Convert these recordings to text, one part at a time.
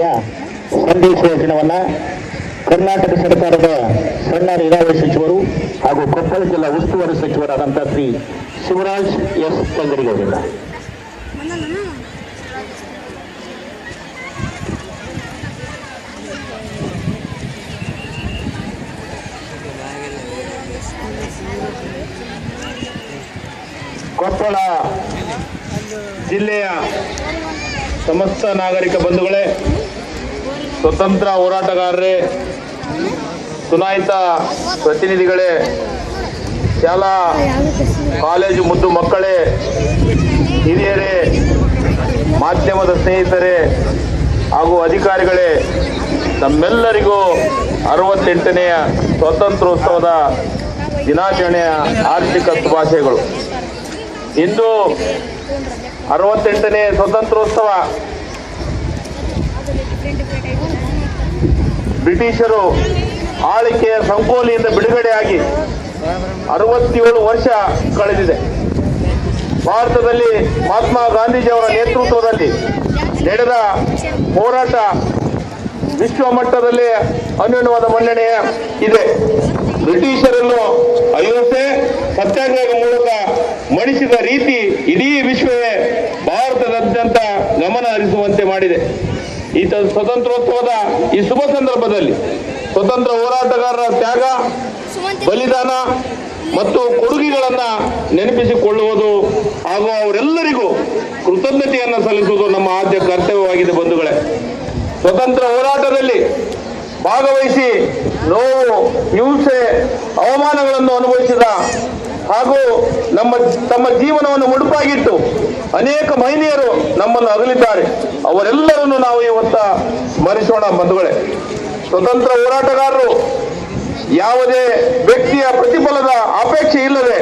ಯೋಜನೆಯ ಸಂದೇಶ ಯೋಜನವನ್ನ ಕರ್ನಾಟಕ ಸರ್ಕಾರದ ಸಣ್ಣ ನೀರಾವರಿ ಸಚಿವರು ಹಾಗೂ ಕೊಪ್ಪಳ ಜಿಲ್ಲಾ ಉಸ್ತುವಾರಿ ಸಚಿವರಾದಂತಹ ಶ್ರೀ ಶಿವರಾಜ್ ಎಸ್ ತಂಗಡಿಗೌಡರಿಂದ ಕೊಪ್ಪಳ ಜಿಲ್ಲೆಯ ಸಮಸ್ತ ನಾಗರಿಕ ಬಂಧುಗಳೇ, ಸ್ವತಂತ್ರ ಹೋರಾಟಗಾರರೇ ಚುನಾಯಿತ ಪ್ರತಿನಿಧಿಗಳೇ, ಶಾಲಾ, ಕಾಲೇಜು ಮುದ್ದು ಮಕ್ಕಳೇ, ಹಿರಿಯರೇ, ಮಾಧ್ಯಮದ ಸ್ನೇಹಿತರೇ ಹಾಗೂ ಅಧಿಕಾರಿಗಳೇ, ನಮ್ಮೆಲ್ಲರಿಗೂ ಅರವತ್ತೆಂಟನೆಯ ಸ್ವಾತಂತ್ರ್ಯೋತ್ಸವದ ದಿನಾಚರಣೆಯ ಆರ್ಥಿಕ ಶುಭಾಶಯಗಳು. ಇಂದು ಅರವತ್ತೆಂಟನೇ ಸ್ವತಂತ್ರೋತ್ಸವ. ಬ್ರಿಟಿಷರು ಆಳಿಕೆಯ ಸಂಕೋಲಿಯಿಂದ ಬಿಡುಗಡೆಯಾಗಿ ಅರವತ್ತೇಳು ವರ್ಷ ಕಳೆದಿದೆ. ಭಾರತದಲ್ಲಿ ಮಹಾತ್ಮ ಗಾಂಧೀಜಿಯವರ ನೇತೃತ್ವದಲ್ಲಿ ನಡೆದ ಹೋರಾಟ ವಿಶ್ವ ಮಟ್ಟದಲ್ಲಿ ಅನ್ಯೂನವಾದ ಮನ್ನಣೆ ಇದೆ. ಬ್ರಿಟಿಷರನ್ನು ಮೂಲಕ ಮಣಿಸಿದ ರೀತಿ ಇಡೀ ವಿಶ್ವವೇ ಭಾರತದಾದ್ಯಂತ ಗಮನ ಹರಿಸುವಂತೆ ಮಾಡಿದೆ. ಈ ತ- ಸ್ವತಂತ್ರೋತ್ಸವದ ಈ ಶುಭ ಸಂದರ್ಭದಲ್ಲಿ ಸ್ವತಂತ್ರ ಹೋರಾಟಗಾರರ ತ್ಯಾಗ ಬಲಿದಾನ ಮತ್ತು ಕೊಡುಗೆಗಳನ್ನ ನೆನಪಿಸಿಕೊಳ್ಳುವುದು ಹಾಗೂ ಅವರೆಲ್ಲರಿಗೂ ಕೃತಜ್ಞತೆಯನ್ನು ಸಲ್ಲಿಸುವುದು ನಮ್ಮ ಆದ್ಯ ಕರ್ತವ್ಯವಾಗಿದೆ ಬಂಧುಗಳೇ. ಸ್ವತಂತ್ರ ಹೋರಾಟದಲ್ಲಿ ಭಾಗವಹಿಸಿ ನೋವು ಹಿಂಸೆ ಅವಮಾನಗಳನ್ನು ಅನುಭವಿಸಿದ ಹಾಗೂ ನಮ್ಮ ತಮ್ಮ ಜೀವನವನ್ನು ಮುಡುಪಾಗಿಟ್ಟು ಅನೇಕ ಮಹಿಳೆಯರು ನಮ್ಮನ್ನು ಅಗಲಿದ್ದಾರೆ. ಅವರೆಲ್ಲರನ್ನು ನಾವು ಇವತ್ತ ಸ್ಮರಿಸೋಣ ಬಂಧುಗಳೇ. ಸ್ವತಂತ್ರ ಹೋರಾಟಗಾರರು ಯಾವುದೇ ವ್ಯಕ್ತಿಯ ಪ್ರತಿಫಲದ ಅಪೇಕ್ಷೆ ಇಲ್ಲದೆ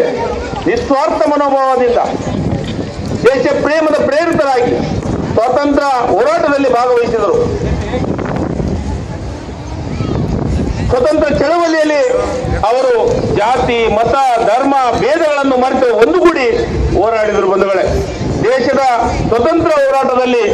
ನಿಸ್ವಾರ್ಥ ಮನೋಭಾವದಿಂದ, ದೇಶ ಪ್ರೇಮದ ಪ್ರೇರಿತರಾಗಿ ಸ್ವಾತಂತ್ರ್ಯ ಹೋರಾಟದಲ್ಲಿ ಭಾಗವಹಿಸಿದರು. ಸ್ವತಂತ್ರ ಚಳವಳಿಯಲ್ಲಿ ಅವರು ಜಾತಿ ಮತ ಧರ್ಮ ಭೇದಗಳನ್ನು ಮರೆತು ಒಂದುಗೂಡಿ ಹೋರಾಡಿದರು ಬಂಧುಗಳೇ. ದೇಶದ ಸ್ವತಂತ್ರ ಹೋರಾಟದಲ್ಲಿ